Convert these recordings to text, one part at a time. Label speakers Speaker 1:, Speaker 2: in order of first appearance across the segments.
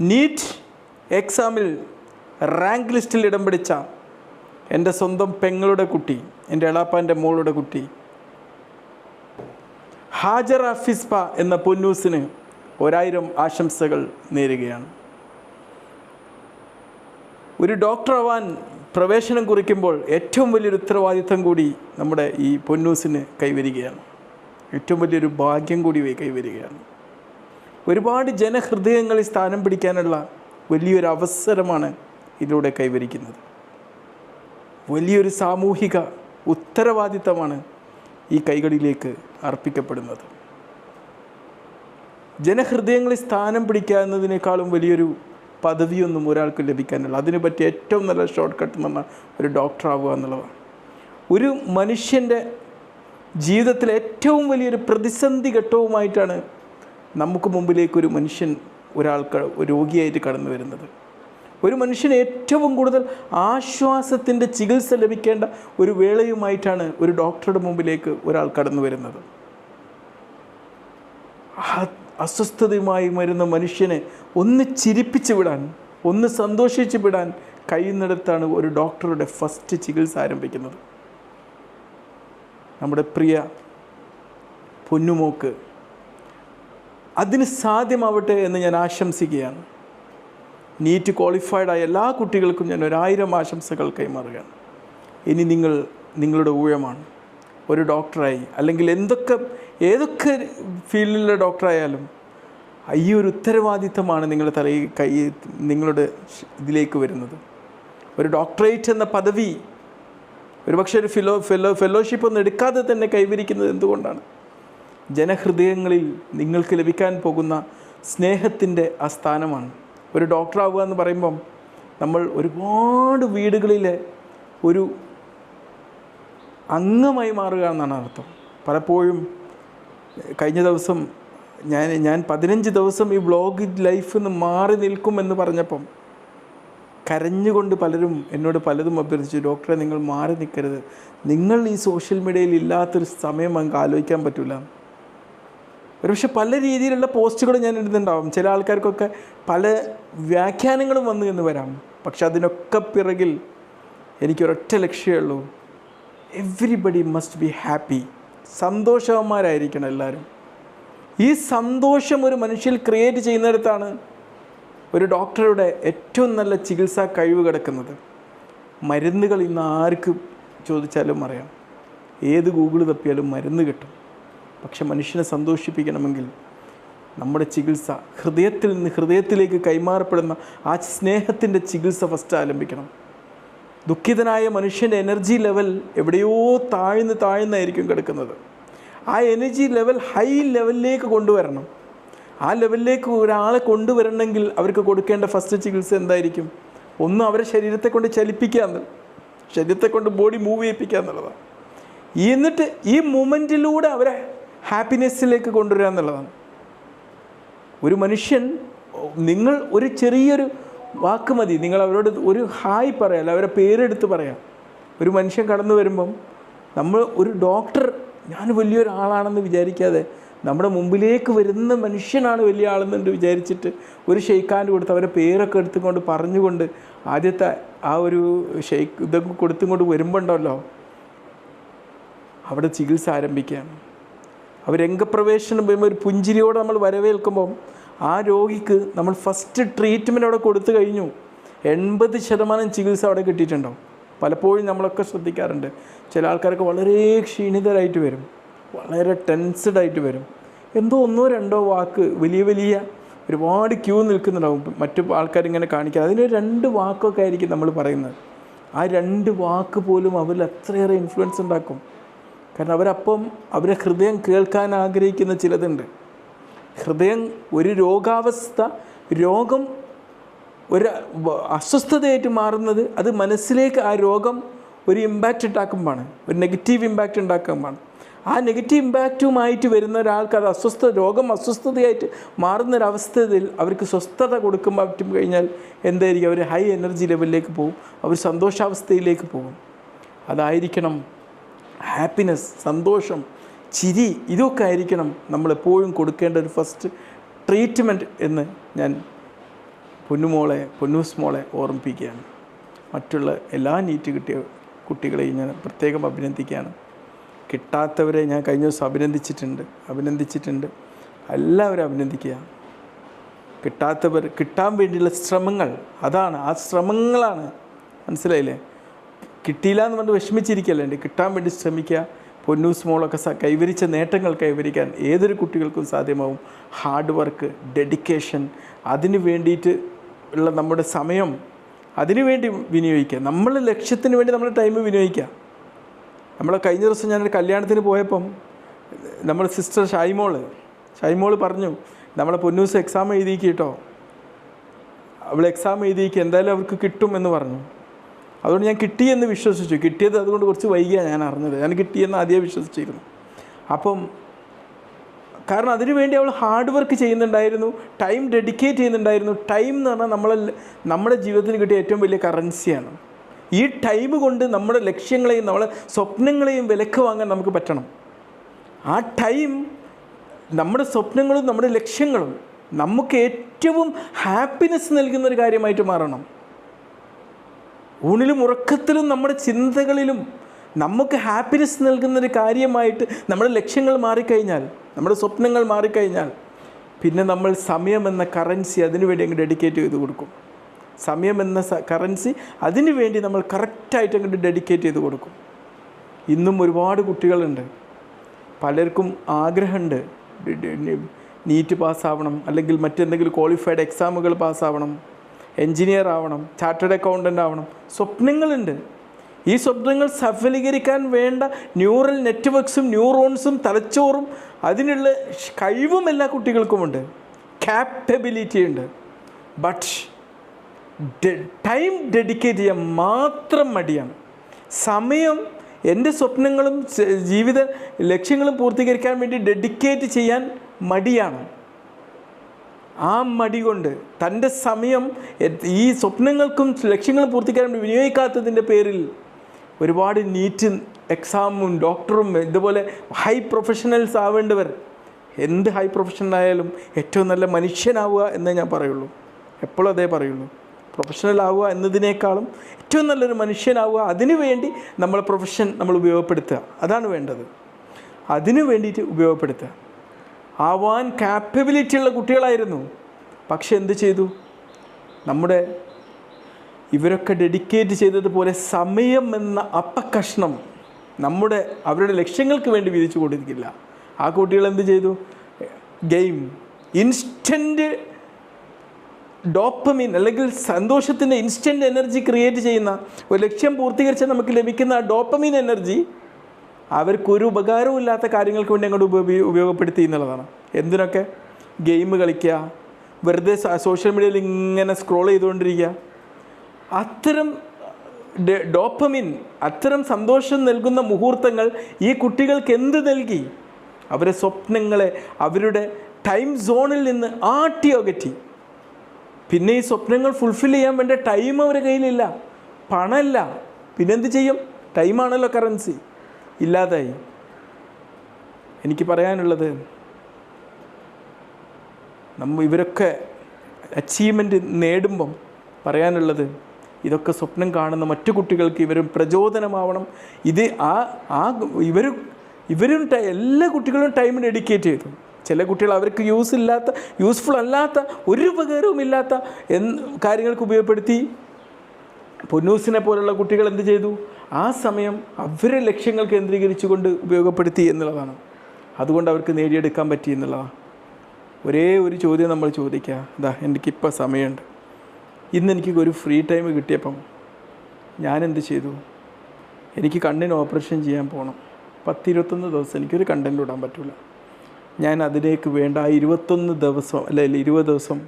Speaker 1: NEET എക്സാമിൽ rank ലിസ്റ്റിൽ ഇടം പിടിച്ച എന്റെ സ്വന്തം പെങ്ങളുടെ കുട്ടി എന്റെ എളാപ്പാന്റെ മോളുടെ കുട്ടി ഹാജർ അഫിസ്പ എന്ന പൊന്നൂസിന് ഒരായിരം ആശംസകൾ നേരുകയാണ്. ഒരു ഡോക്ടർ ഡോക്ടറാവാൻ പ്രവേശനം കുറിക്കുമ്പോൾ ഏറ്റവും വലിയൊരു ഉത്തരവാദിത്തം കൂടി നമ്മുടെ ഈ പൊന്നൂസിന് കൈവരികയാണ്. ഏറ്റവും വലിയൊരു ഭാഗ്യം കൂടി കൈവരികയാണ്. ഒരുപാട് ജനഹൃദയങ്ങളിൽ സ്ഥാനം പിടിക്കാനുള്ള വലിയൊരു അവസരമാണ് ഇതിലൂടെ കൈവരിക്കുന്നത്. വലിയൊരു സാമൂഹിക ഉത്തരവാദിത്തമാണ് ഈ കൈകളിലേക്ക് അർപ്പിക്കപ്പെടുന്നത്. ജനഹൃദയങ്ങളിൽ സ്ഥാനം പിടിക്കുക എന്നതിനേക്കാളും വലിയൊരു പദവിയൊന്നും ഒരാൾക്ക് ലഭിക്കാനില്ല. അതിന് പറ്റിയ ഏറ്റവും നല്ല ഷോർട്ട് കട്ട് എന്ന് പറഞ്ഞാൽ ഒരു ഡോക്ടർ ആവുക എന്നുള്ളതാണ്. ഒരു മനുഷ്യന്റെ ജീവിതത്തിലെ ഏറ്റവും വലിയൊരു പ്രതിസന്ധി ഘട്ടവുമായിട്ടാണ് നമുക്ക് മുമ്പിലേക്ക് ഒരു മനുഷ്യൻ ഒരാൾ രോഗിയായിട്ട് കടന്നു വരുന്നത്. ഒരു മനുഷ്യൻ ഏറ്റവും കൂടുതൽ ആശ്വാസത്തിന്റെ ചികിത്സ ലഭിക്കേണ്ട ഒരു വേളയുമായിട്ടാണ് ഒരു ഡോക്ടറുടെ മുമ്പിലേക്ക് ഒരാൾ കടന്നു വരുന്നത്. അസ്വസ്ഥതയുമായി വരുന്ന മനുഷ്യനെ ഒന്ന് ചിരിപ്പിച്ച് വിടാൻ ഒന്ന് സന്തോഷിച്ച് വിടാൻ കഴിയുന്നിടത്താണ് ഒരു ഡോക്ടറുടെ ഫസ്റ്റ് ചികിത്സ ആരംഭിക്കുന്നത്. നമ്മുടെ പ്രിയ പൊന്നുമോക്ക് അതിന് സാധ്യമാവട്ടെ എന്ന് ഞാൻ ആശംസിക്കുകയാണ്. നീറ്റ് ക്വാളിഫൈഡ് ആയ എല്ലാ കുട്ടികൾക്കും ഞാൻ ഒരായിരം ആശംസകൾ കൈമാറുകയാണ്. ഇനി നിങ്ങൾ നിങ്ങളുടെ ഊഴമാണ്. ഒരു ഡോക്ടറായി അല്ലെങ്കിൽ എന്തൊക്കെ ഏതൊക്കെ ഫീൽഡിലെ ഡോക്ടറായാലും ഈ ഒരു ഉത്തരവാദിത്തമാണ് നിങ്ങളുടെ തലയിൽ കൈ നിങ്ങളുടെ ഇതിലേക്ക് വരുന്നത്. ഒരു ഡോക്ടറേറ്റ് എന്ന പദവി ഒരുപക്ഷെ ഒരു ഫിലോ ഫെലോ ഫെലോഷിപ്പ് ഒന്നും എടുക്കാതെ തന്നെ കൈവരിക്കുന്നത് എന്തുകൊണ്ടാണ്? ജനഹൃദയങ്ങളിൽ നിങ്ങൾക്ക് ലഭിക്കാൻ പോകുന്ന സ്നേഹത്തിന്റെ ആ സ്ഥാനമാണ്. ഒരു ഡോക്ടറാവുക എന്ന് പറയുമ്പം നമ്മൾ ഒരുപാട് വീടുകളിലെ ഒരു അംഗമായി മാറുക എന്നാണ് അർത്ഥം. പലപ്പോഴും കഴിഞ്ഞ ദിവസം ഞാൻ ഞാൻ പതിനഞ്ച് ദിവസം ഈ ബ്ലോഗ് ലൈഫിൽ നിന്ന് മാറി നിൽക്കുമെന്ന് പറഞ്ഞപ്പം കരഞ്ഞുകൊണ്ട് പലരും എന്നോട് പലതും അഭ്യർത്ഥിച്ചു ഡോക്ടറെ നിങ്ങൾ മാറി നിൽക്കരുത്. നിങ്ങൾ ഈ സോഷ്യൽ മീഡിയയിൽ ഇല്ലാത്തൊരു സമയം നമുക്ക് ആലോചിക്കാൻ പറ്റില്ല ഒരുപക്ഷെ പല രീതിയിലുള്ള പോസ്റ്റുകൾ ഞാൻ ഇടുന്നുണ്ടാവും. ചില ആൾക്കാർക്കൊക്കെ പല വ്യാഖ്യാനങ്ങളും വന്നു എന്ന് വരാം. പക്ഷെ അതിനൊക്കെ പിറകിൽ എനിക്കൊരൊറ്റ ലക്ഷ്യമേ ഉള്ളൂ. എവ്രിബഡി മസ്റ്റ് ബി ഹാപ്പി സന്തോഷവന്മാരായിരിക്കണം എല്ലാവരും. ഈ സന്തോഷം ഒരു മനുഷ്യൽ ക്രിയേറ്റ് ചെയ്യുന്നിടത്താണ് ഒരു ഡോക്ടറുടെ ഏറ്റവും നല്ല ചികിത്സാ കഴിവ് കിടക്കുന്നത്. മരുന്നുകൾ ഇന്ന് ആർക്ക് ചോദിച്ചാലും അറിയാം. ഏത് ഗൂഗിൾ തപ്പിയാലും മരുന്ന് കിട്ടും. പക്ഷെ മനുഷ്യനെ സന്തോഷിപ്പിക്കണമെങ്കിൽ നമ്മുടെ ചികിത്സ ഹൃദയത്തിൽ നിന്ന് ഹൃദയത്തിലേക്ക് കൈമാറപ്പെടുന്ന ആ സ്നേഹത്തിന്റെ ചികിത്സ ഫസ്റ്റ് ആരംഭിക്കണം. ദുഃഖിതനായ മനുഷ്യന്റെ എനർജി ലെവൽ എവിടെയോ താഴ്ന്ന് താഴ്ന്നായിരിക്കും കിടക്കുന്നത്. ആ എനർജി ലെവൽ ഹൈ ലെവലിലേക്ക് കൊണ്ടുവരണം. ആ ലെവലിലേക്ക് ഒരാളെ കൊണ്ടുവരണമെങ്കിൽ അവർക്ക് കൊടുക്കേണ്ട ഫസ്റ്റ് ചികിത്സ എന്തായിരിക്കും? ഒന്ന് അവരെ ശരീരത്തെ കൊണ്ട് ചലിപ്പിക്കുക എന്നുള്ളത് ശരീരത്തെ കൊണ്ട് ബോഡി മൂവ് ചെയ്യിപ്പിക്കുക എന്നുള്ളതാണ്. എന്നിട്ട് ഈ മൂമെന്റിലൂടെ അവരെ ഹാപ്പിനെസ്സിലേക്ക് കൊണ്ടുവരിക എന്നുള്ളതാണ്. ഒരു മനുഷ്യൻ നിങ്ങൾ ഒരു ചെറിയൊരു വാക്ക് മതി. നിങ്ങൾ അവരോട് ഒരു ഹായ് പറയാം അവരെ പേരെടുത്ത് പറയാം. ഒരു മനുഷ്യൻ കടന്നു വരുമ്പം നമ്മൾ ഒരു ഡോക്ടർ ഞാൻ വലിയൊരാളാണെന്ന് വിചാരിക്കാതെ നമ്മുടെ മുമ്പിലേക്ക് വരുന്ന മനുഷ്യനാണ് വലിയ ആളെന്നുണ്ട് വിചാരിച്ചിട്ട് ഒരു ഷെയ്ക്കാന്റെ കൊടുത്ത് അവരെ പേരൊക്കെ എടുത്തുകൊണ്ട് പറഞ്ഞുകൊണ്ട് ആദ്യത്തെ ആ ഒരു ഷെയ്ക്ക് ഇതൊക്കെ കൊടുത്തും കൊണ്ട് വരുമ്പോണ്ടല്ലോ. അവിടെ ചികിത്സ ആരംഭിക്കുകയാണ്. അവർ രംഗപ്രവേശനം വരുമ്പോൾ ഒരു പുഞ്ചിരിയോടെ നമ്മൾ വരവേൽക്കുമ്പം ആ രോഗിക്ക് നമ്മൾ ഫസ്റ്റ് ട്രീറ്റ്മെന്റ് അവിടെ കൊടുത്തു കഴിഞ്ഞു. എൺപത് ശതമാനം ചികിത്സ അവിടെ കിട്ടിയിട്ടുണ്ടാവും. പലപ്പോഴും നമ്മളൊക്കെ ശ്രദ്ധിക്കാറുണ്ട്. ചില ആൾക്കാരൊക്കെ വളരെ ക്ഷീണിതരായിട്ട് വരും. വളരെ ടെൻസ്ഡ് ആയിട്ട് വരും. എന്തോ ഒന്നോ രണ്ടോ വാക്ക് വലിയ വലിയ ഒരുപാട് ക്യൂ നിൽക്കുന്നുണ്ടാവും. മറ്റു ആൾക്കാരിങ്ങനെ കാണിക്കുക അതിന് രണ്ട് വാക്കൊക്കെ ആയിരിക്കും നമ്മൾ പറയുന്നത്. ആ രണ്ട് വാക്ക് പോലും അവരിൽ അത്രയേറെ ഇൻഫ്ലുവൻസ് ഉണ്ടാക്കും. കാരണം അവരപ്പം അവരെ ഹൃദയം കേൾക്കാൻ ആഗ്രഹിക്കുന്ന ചിലതുണ്ട്. ഹൃദയം ഒരു രോഗാവസ്ഥ രോഗം ഒരു അസ്വസ്ഥതയായിട്ട് മാറുന്നത് അത് മനസ്സിലേക്ക് ആ രോഗം ഒരു ഇമ്പാക്റ്റ് ഉണ്ടാക്കുമ്പോഴാണ് ഒരു നെഗറ്റീവ് ഇമ്പാക്റ്റ് ഉണ്ടാക്കുമ്പോഴാണ്. ആ നെഗറ്റീവ് ഇമ്പാക്റ്റുമായിട്ട് വരുന്ന ഒരാൾക്ക് അത് അസ്വസ്ഥ രോഗം അസ്വസ്ഥതയായിട്ട് മാറുന്ന മാറുന്നൊരവസ്ഥയിൽ അവർക്ക് സ്വസ്ഥത കൊടുക്കുമ്പോൾ പറ്റും കഴിഞ്ഞാൽ എന്തായിരിക്കും? അവർ ഹൈ എനർജി ലെവലിലേക്ക് പോകും അവർ സന്തോഷാവസ്ഥയിലേക്ക് പോകും. അതായിരിക്കണം ഹാപ്പിനെസ് സന്തോഷം ചിരി ഇതൊക്കെ ആയിരിക്കണം നമ്മളെപ്പോഴും കൊടുക്കേണ്ട ഒരു ഫസ്റ്റ് ട്രീറ്റ്മെന്റ് എന്ന് ഞാൻ പൊന്നുമോളെ പൊന്നൂസ് മോളെ ഓർമ്മിപ്പിക്കുകയാണ്. മറ്റുള്ള എല്ലാ നീറ്റ് കിട്ടിയ കുട്ടികളെയും ഞാൻ പ്രത്യേകം അഭിനന്ദിക്കുകയാണ്. കിട്ടാത്തവരെ ഞാൻ കഴിഞ്ഞ ദിവസം അഭിനന്ദിച്ചിട്ടുണ്ട് അഭിനന്ദിച്ചിട്ടുണ്ട്. എല്ലാവരും അഭിനന്ദിക്കുക കിട്ടാത്തവർ കിട്ടാൻ വേണ്ടിയുള്ള ശ്രമങ്ങൾ അതാണ് ആ ശ്രമങ്ങളാണ്. മനസ്സിലായില്ലേ? കിട്ടിയില്ല എന്ന് പറഞ്ഞ് വിഷമിച്ചിരിക്കുകയല്ലേ? കിട്ടാൻ വേണ്ടി ശ്രമിക്കുക പൊന്നൂസ് മോളൊക്കെ കൈവരിച്ച നേട്ടങ്ങൾ കൈവരിക്കാൻ ഏതൊരു കുട്ടികൾക്കും സാധ്യമാവും. ഹാർഡ് വർക്ക് ഡെഡിക്കേഷൻ അതിന് വേണ്ടിയിട്ട് ഉള്ള നമ്മുടെ സമയം അതിനു വേണ്ടി വിനിയോഗിക്കുക. നമ്മൾ ലക്ഷ്യത്തിന് വേണ്ടി നമ്മൾ ടൈം വിനിയോഗിക്കുക. നമ്മൾ കഴിഞ്ഞ ദിവസം ഞാനൊരു കല്യാണത്തിന് പോയപ്പം നമ്മുടെ സിസ്റ്റർ ഷൈമോൾ ഷൈമോൾ പറഞ്ഞു നമ്മളെ പൊന്നൂസ് എക്സാം എഴുതിയിക്കിട്ടോ അവൾ എക്സാം എഴുതിയിക്കുക എന്തായാലും അവർക്ക് കിട്ടും എന്ന് പറഞ്ഞു. അതുകൊണ്ട് ഞാൻ കിട്ടിയെന്ന് വിശ്വസിച്ചു. കിട്ടിയത് അതുകൊണ്ട് കുറച്ച് വൈകിയാണ് ഞാൻ അറിഞ്ഞത്. ഞാൻ കിട്ടിയെന്ന് ആദ്യമേ വിശ്വസിച്ചിരുന്നു. അപ്പം കാരണം അതിനു വേണ്ടി അവൾ ഹാർഡ് വർക്ക് ചെയ്യുന്നുണ്ടായിരുന്നു. ടൈം ഡെഡിക്കേറ്റ് ചെയ്യുന്നുണ്ടായിരുന്നു. ടൈം എന്ന് പറഞ്ഞാൽ നമ്മളെ നമ്മുടെ ജീവിതത്തിന് കിട്ടിയ ഏറ്റവും വലിയ കറൻസിയാണ് ഈ ടൈം കൊണ്ട് നമ്മുടെ ലക്ഷ്യങ്ങളെയും നമ്മളെ സ്വപ്നങ്ങളെയും വിലക്ക് വാങ്ങാൻ നമുക്ക് പറ്റണം. ആ ടൈം നമ്മുടെ സ്വപ്നങ്ങളും നമ്മുടെ ലക്ഷ്യങ്ങളും നമുക്ക് ഏറ്റവും ഹാപ്പിനെസ് നൽകുന്ന ഒരു കാര്യമായിട്ട് മാറണം. ഊണിലും ഉറക്കത്തിലും നമ്മുടെ ചിന്തകളിലും നമുക്ക് ഹാപ്പിനെസ് നൽകുന്നൊരു കാര്യമായിട്ട് നമ്മുടെ ലക്ഷ്യങ്ങൾ മാറിക്കഴിഞ്ഞാൽ നമ്മുടെ സ്വപ്നങ്ങൾ മാറിക്കഴിഞ്ഞാൽ പിന്നെ നമ്മൾ സമയം എന്ന കറൻസി അതിനുവേണ്ടി അങ്ങ് ഡെഡിക്കേറ്റ് ചെയ്ത് കൊടുക്കും. സമയം എന്ന കറൻസി അതിനുവേണ്ടി നമ്മൾ കറക്റ്റായിട്ട് അങ്ങോട്ട് ഡെഡിക്കേറ്റ് ചെയ്ത് കൊടുക്കും. ഇന്നും ഒരുപാട് കുട്ടികളുണ്ട്. പലർക്കും ആഗ്രഹമുണ്ട്. നീറ്റ് പാസ്സാവണം അല്ലെങ്കിൽ മറ്റെന്തെങ്കിലും ക്വാളിഫൈഡ് എക്സാമുകൾ പാസ്സാവണം എൻജിനീയർ ആവണം ചാർട്ടേഡ് അക്കൗണ്ടന്റ് ആവണം. സ്വപ്നങ്ങളുണ്ട്. ഈ സ്വപ്നങ്ങൾ സഫലീകരിക്കാൻ വേണ്ട ന്യൂറൽ നെറ്റ്വർക്ക്സും ന്യൂറോൺസും തലച്ചോറും അതിനുള്ള കഴിവും എല്ലാ കുട്ടികൾക്കുമുണ്ട്. ക്യാപ്പബിലിറ്റി ഉണ്ട്. ബട്ട് ടൈം ഡെഡിക്കേറ്റ് ചെയ്യാൻ മാത്രം മടിയാണ്. സമയം എന്റെ സ്വപ്നങ്ങളും ജീവിത ലക്ഷ്യങ്ങളും പൂർത്തീകരിക്കാൻ വേണ്ടി ഡെഡിക്കേറ്റ് ചെയ്യാൻ മടിയാണ്. ആ മടി കൊണ്ട് തന്റെ സമയം ഈ സ്വപ്നങ്ങൾക്കും ലക്ഷ്യങ്ങളും പൂർത്തീകരിക്കാൻ വേണ്ടി വിനിയോഗിക്കാത്തതിന്റെ പേരിൽ ഒരുപാട് നീറ്റ് എക്സാമും ഡോക്ടറും ഇതുപോലെ ഹൈ പ്രൊഫഷണൽസ് ആവേണ്ടവർ എന്ത് ഹൈ പ്രൊഫഷണൽ ആയാലും ഏറ്റവും നല്ല മനുഷ്യനാവുക എന്നേ ഞാൻ പറയുള്ളൂ. എപ്പോഴും അതേ പറയുള്ളൂ. പ്രൊഫഷണൽ ആവുക എന്നതിനേക്കാളും ഏറ്റവും നല്ലൊരു മനുഷ്യനാവുക അതിനു വേണ്ടി നമ്മളെ പ്രൊഫഷൻ നമ്മൾ ഉപയോഗപ്പെടുത്തുക. അതാണ് വേണ്ടത്. അതിനു വേണ്ടിയിട്ട് ഉപയോഗപ്പെടുത്തുക. ആവാൻ കാപ്പബിലിറ്റി ഉള്ള കുട്ടികളായിരുന്നു. പക്ഷെ എന്ത് ചെയ്തു? നമ്മുടെ ഇവരൊക്കെ ഡെഡിക്കേറ്റ് ചെയ്തതുപോലെ സമയം എന്ന അപ്പക്കഷ്ണം നമ്മുടെ അവരുടെ ലക്ഷ്യങ്ങൾക്ക് വേണ്ടി വിധിച്ചു കൊടുക്കില്ല ആ കുട്ടികൾ എന്ത് ചെയ്തു? ഗെയിം ഇൻസ്റ്റന്റ് ഡോപ്പമിൻ അല്ലെങ്കിൽ സന്തോഷത്തിന്റെ ഇൻസ്റ്റന്റ് എനർജി ക്രിയേറ്റ് ചെയ്യുന്ന ഒരു ലക്ഷ്യം പൂർത്തീകരിച്ചാൽ നമുക്ക് ലഭിക്കുന്ന ഡോപ്പമിൻ എനർജി അവർക്കൊരു ഉപകാരവും ഇല്ലാത്ത കാര്യങ്ങൾക്ക് വേണ്ടി അങ്ങോട്ട് ഉപയോഗ ഉപയോഗപ്പെടുത്തി എന്നുള്ളതാണ്. എന്തിനൊക്കെ? ഗെയിം കളിക്കുക വെറുതെ സോഷ്യൽ മീഡിയയിൽ ഇങ്ങനെ സ്ക്രോൾ ചെയ്തുകൊണ്ടിരിക്കുക. അത്തരം ഡോപ്പമിൻ അത്തരം സന്തോഷം നൽകുന്ന മുഹൂർത്തങ്ങൾ ഈ കുട്ടികൾക്ക് എന്ത് നൽകി? അവരെ സ്വപ്നങ്ങളെ അവരുടെ ടൈം സോണിൽ നിന്ന് ആട്ടി അകറ്റി പിന്നെ ഈ സ്വപ്നങ്ങൾ ഫുൾഫിൽ ചെയ്യാൻ വേണ്ട ടൈം അവരുടെ കയ്യിലില്ല. പണമല്ല. പിന്നെന്ത് ചെയ്യും? ടൈമാണല്ലോ കറൻസി. ഇല്ലാതായി. എനിക്ക് പറയാനുള്ളത് നമ്മ ഇവരൊക്കെ അച്ചീവ്മെന്റ് നേടുമ്പം പറയാനുള്ളത് ഇതൊക്കെ സ്വപ്നം കാണുന്ന മറ്റു കുട്ടികൾക്ക് ഇവരും പ്രചോദനമാവണം. ഇത് ആ ആ ഇവർ ഇവരും എല്ലാ കുട്ടികളും ടൈം ഡെഡിക്കേറ്റ് ചെയ്തു. ചില കുട്ടികൾ അവർക്ക് യൂസ് ഇല്ലാത്ത യൂസ്ഫുൾ അല്ലാത്ത ഒരു ഉപകാരവും ഇല്ലാത്ത കാര്യങ്ങൾക്ക് ഉപയോഗപ്പെടുത്തി. പൊന്നൂസിനെ പോലുള്ള കുട്ടികൾ എന്ത് ചെയ്തു? ആ സമയം അവരെ ലക്ഷ്യങ്ങൾ കേന്ദ്രീകരിച്ചുകൊണ്ട് ഉപയോഗപ്പെടുത്തി എന്നുള്ളതാണ്. അതുകൊണ്ട് അവർക്ക് നേടിയെടുക്കാൻ പറ്റി എന്നുള്ളതാണ്. ഒരേ ഒരു ചോദ്യം നമ്മൾ ചോദിക്കുക. ഇതാ എനിക്കിപ്പോൾ സമയമുണ്ട്. ഇന്ന് എനിക്ക് ഒരു ഫ്രീ ടൈം കിട്ടിയപ്പം ഞാൻ എന്ത് ചെയ്തു? എനിക്ക് കണ്ണിന് ഓപ്പറേഷൻ ചെയ്യാൻ പോകണം പത്തിരുപത്തൊന്ന് ദിവസം എനിക്കൊരു കണ്ടന്റ് ഇടാൻ പറ്റില്ല ഞാൻ അതിലേക്ക് വേണ്ട ഇരുപത്തൊന്ന് ദിവസം അല്ലെങ്കിൽ ഇരുപത് ദിവസം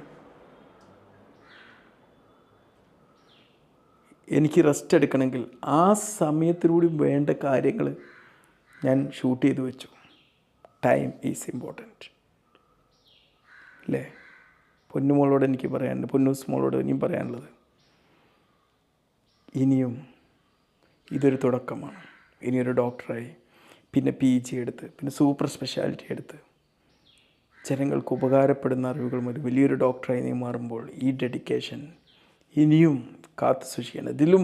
Speaker 1: എനിക്ക് റെസ്റ്റ് എടുക്കണമെങ്കിൽ ആ സമയത്തിലൂടെ വേണ്ട കാര്യങ്ങൾ ഞാൻ ഷൂട്ട് ചെയ്ത് വെച്ചു. ടൈം ഈസ് ഇമ്പോർട്ടന്റ് അല്ലേ പൊന്നുമോളോട് എനിക്ക് പറയാനുണ്ട്. പൊന്നൂസ് മോളോട് ഇനിയും പറയാനുള്ളത്. ഇനിയും ഇതൊരു തുടക്കമാണ്. ഇനിയൊരു ഡോക്ടറായി പിന്നെ പി ജി എടുത്ത് പിന്നെ സൂപ്പർ സ്പെഷ്യാലിറ്റി എടുത്ത്. ജനങ്ങൾക്ക് ഉപകാരപ്പെടുന്ന അറിവുകളും ഒരു വലിയൊരു ഡോക്ടറായി നീ മാറുമ്പോൾ ഈ ഡെഡിക്കേഷൻ ഇനിയും കാത്തു സൂക്ഷിക്കാൻ ഇതിലും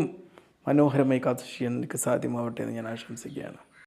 Speaker 1: മനോഹരമായി കാത്തു സൂക്ഷിക്കാൻ എനിക്ക് സാധ്യമാവട്ടെ എന്ന് ഞാൻ ആശംസിക്കുകയാണ്.